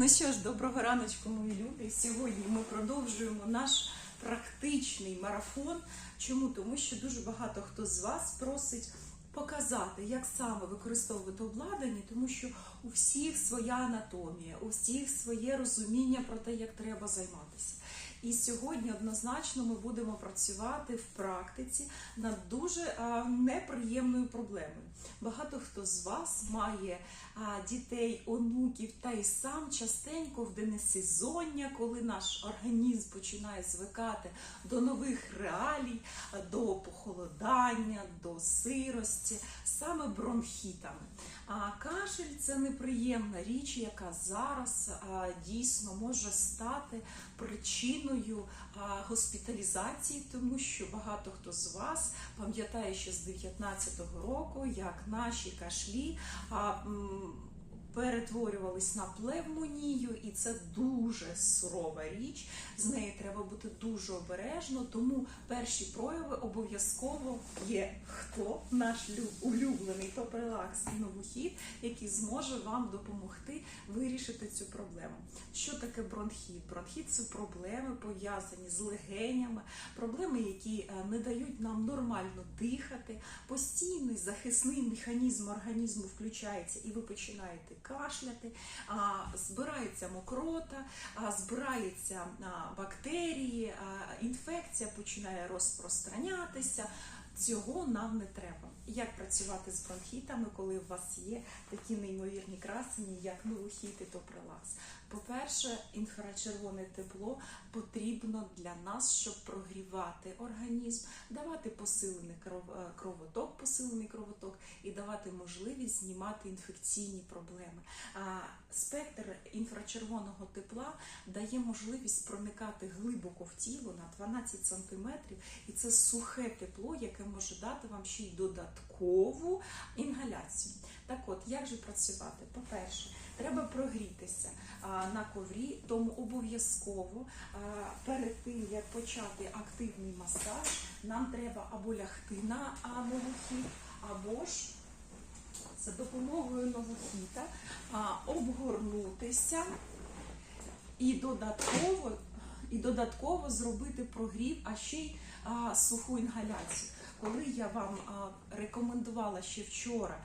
Ну що ж, доброго раночку, мої любі. Сьогодні ми продовжуємо наш практичний марафон. Чому? Тому що дуже багато хто з вас просить показати, як саме використовувати обладнання, тому що у всіх своя анатомія, у всіх своє розуміння про те, як треба займатися. І сьогодні однозначно ми будемо працювати в практиці над дуже неприємною проблемою. Багато хто з вас має дітей, онуків та й сам частенько в денесезоння, коли наш організм починає звикати до нових реалій, до похолодання, до сирості, саме бронхітами. А кашель це неприємна річ, яка зараз дійсно може стати причиною госпіталізації, тому що багато хто з вас пам'ятає ще з 19-го року, як наші кашлі перетворювались на плевмонію, і це дуже сурова річ. З нею треба бути дуже обережно, тому перші прояви обов'язково є хто наш лю- улюблений топрелакс і новохід, який зможе вам допомогти вирішити цю проблему. Що таке бронхіт? Бронхіт це проблеми пов'язані з легенями, проблеми, які е, не дають нам нормально дихати. Постійний захисний механізм організму включається, і ви починаєте кашляти, збирається мокрота, збирається бактерії, інфекція починає розпространятися. Цього нам не треба. Як працювати з бронхітами, коли у вас є такі неймовірні красені, як новохіт і прилаз? По-перше, інфрачервоне тепло потрібно для нас, щоб прогрівати організм, давати посилений е, кровоток, посилений кровоток і давати можливість знімати інфекційні проблеми. Спектр інфрачервоного тепла дає можливість проникати глибоко в тіло на 12 см, і це сухе тепло, яке може дати вам ще й додаткову інгаляцію. Так от, як же працювати? По-перше, треба прогрітися на коврі, тому обов'язково перед тим, як почати активний масаж, нам треба або лягти на а, новохід, або ж за допомогою новохіта обгорнутися і додатково, і додатково зробити прогрів, а ще й суху інгаляцію. Коли я вам рекомендувала ще вчора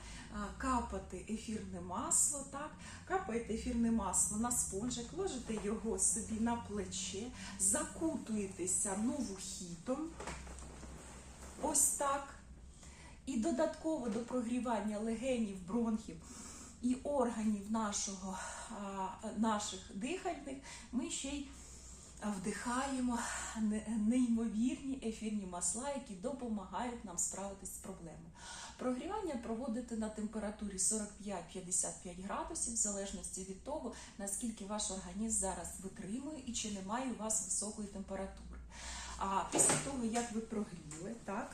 капати ефірне масло, так, капаєте ефірне масло на спонжик, ложите його собі на плече, закутуєтеся новохітом, ось так. І додатково до прогрівання легенів, бронхів і органів нашого, наших дихальних ми ще й вдихаємо неймовірні ефірні масла, які допомагають нам справитись з проблемою. Прогрівання проводити на температурі 45-55 градусів, в залежності від того, наскільки ваш організм зараз витримує і чи немає у вас високої температури. А після того, як ви прогріли, так,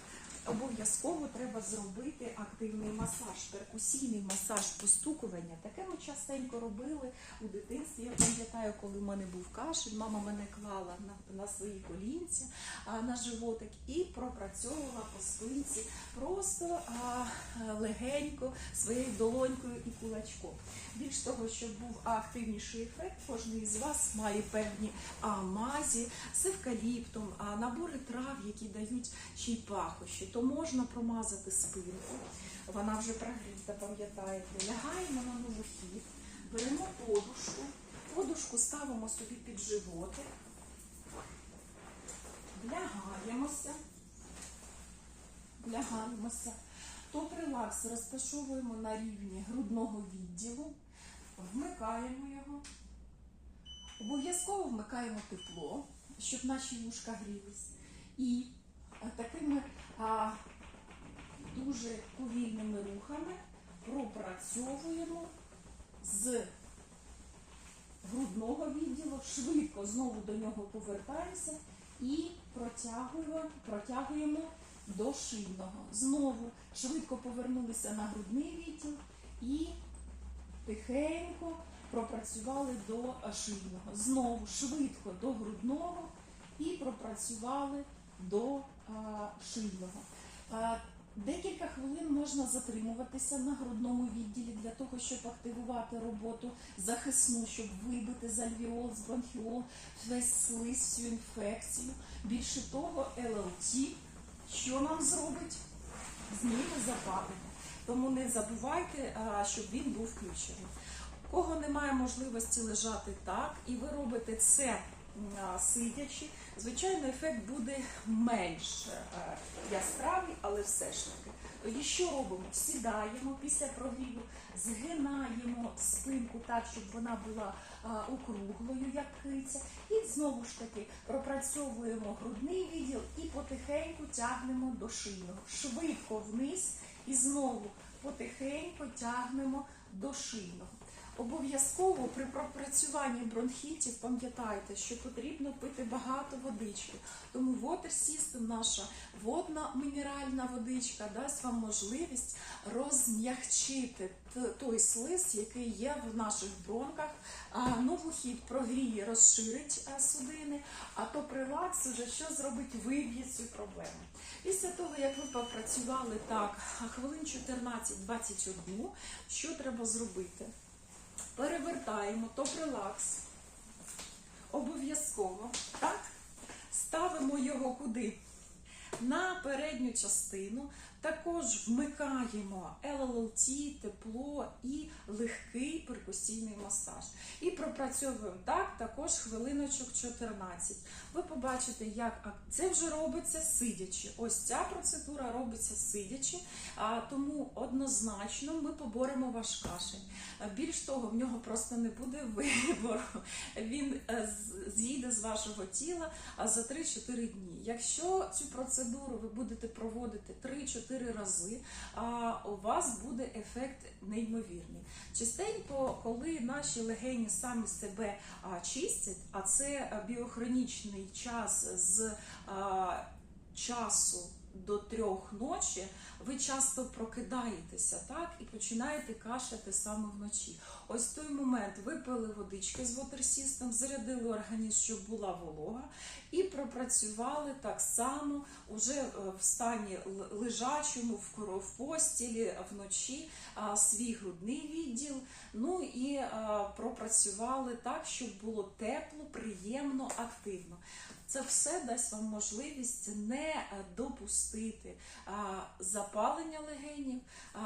обов'язково треба зробити активний масаж, перкусійний масаж постукування. Таке ми частенько робили у дитинстві. Я пам'ятаю, коли в мене був кашель, мама мене клала на, на свої колінці на животик і пропрацьовувала по спинці просто а, легенько своєю долонькою і кулачком. Більш того, щоб був активніший ефект, кожен із вас має певні а, мазі з евкаліптом, а, набори трав, які дають ще й пахощі, то можна промазати спинку. Вона вже прогріта, пам'ятаєте. Лягаємо на новохід, беремо подушку, подушку ставимо собі під животик, влягаємося, влягаємося. То релакс розташовуємо на рівні грудного відділу, вмикаємо його. Обов'язково вмикаємо тепло, щоб наші вушка грілись. І такими а, дуже повільними рухами пропрацьовуємо з грудного відділу, швидко знову до нього повертаємося і протягуємо, протягуємо до шийного. Знову швидко повернулися на грудний відділ і тихенько пропрацювали до шийного. Знову швидко до грудного і пропрацювали до а, шийного. А, Декілька хвилин можна затримуватися на грудному відділі для того, щоб активувати роботу захисну, щоб вибити з альвіол, з бронхіол, весь слиз, всю інфекцію. Більше того, ЛЛТ, що нам зробить? Зніме запалення. Тому не забувайте, а, щоб він був включений. Кого немає можливості лежати так, і ви робите це сидячи, звичайно, ефект буде менш е, яскравий, але все ж таки. Тоді що робимо? Сідаємо після прогріву, згинаємо спинку так, щоб вона була округлою, як криця. І знову ж таки пропрацьовуємо грудний відділ і потихеньку тягнемо до шийного. Швидко вниз і знову потихеньку тягнемо до шийного. Обов'язково при пропрацюванні бронхітів пам'ятайте, що потрібно пити багато водички. Тому Water System, наша водна мінеральна водичка, дасть вам можливість розм'ягчити той слиз, який є в наших бронках. Новохід прогріє, розширить а, судини, а то прилакс уже що зробить, виб'є цю проблему. Після того, як ви попрацювали так хвилин 14-21, що треба зробити? Перевертаємо топрелакс. Обов'язково, так? Ставимо його куди? На передню частину. Також вмикаємо LLT, тепло і легкий перкусійний масаж. І пропрацьовуємо так також хвилиночок 14. Ви побачите, як це вже робиться сидячи. Ось ця процедура робиться сидячи, тому однозначно ми поборемо ваш кашель. Більш того, в нього просто не буде вибору. Він е, з'їде з вашого тіла за 3-4 дні. Якщо цю процедуру ви будете проводити 3-4 рази, а у вас буде ефект неймовірний. Частенько, коли наші легені самі себе чистять, а це біохронічний час з часу до трьох ночі, ви часто прокидаєтеся так і починаєте кашляти саме вночі. Ось в той момент випили водички з Water зарядили організм, щоб була волога, і пропрацювали так само уже е, в стані лежачому, в постілі вночі свій грудний відділ. Ну і пропрацювали так, щоб було тепло, приємно, активно. Це все дасть вам можливість не е, допустити запалення легенів,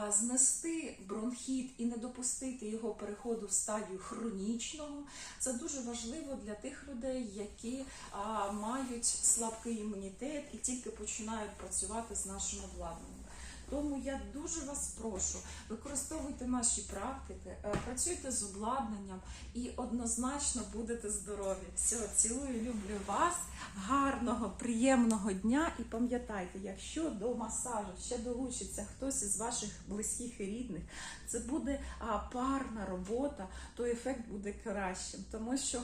знести бронхіт і не допустити його переходу в стадію хронічного. Це дуже важливо для тих людей, які мають слабкий імунітет і тільки починають працювати з нашим обладнанням. Тому я дуже вас прошу, використовуйте наші практики, е, працюйте з обладнанням і однозначно будете здорові. Все, цілую, люблю вас. Гарного, приємного дня. І пам'ятайте, якщо до масажу ще долучиться хтось із ваших близьких і рідних, це буде парна робота, то ефект буде кращим. Тому що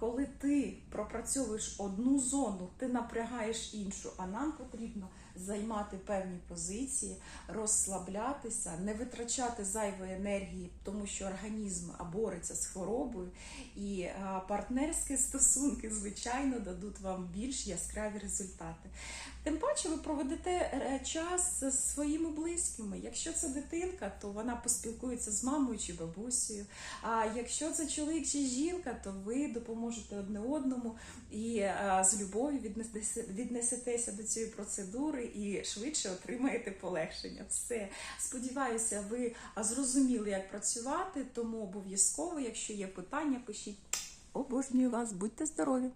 коли ти пропрацьовуєш одну зону, ти напрягаєш іншу, а нам потрібно займати певні позиції, розслаблятися, не витрачати зайвої енергії, тому що організм бореться з хворобою, і партнерські стосунки, звичайно, дадуть вам більш яскраві результати. Тим паче ви проведете е, час зі своїми близькими. Якщо це дитинка, то вона поспілкується з мамою чи бабусею. А якщо це чоловік чи жінка, то ви допоможете одне одному і з любов'ю віднесете- віднесетеся до цієї процедури і швидше отримаєте полегшення. Все. Сподіваюся, ви зрозуміли, як працювати, тому обов'язково, якщо є питання, пишіть. Обожнюю вас, будьте здорові!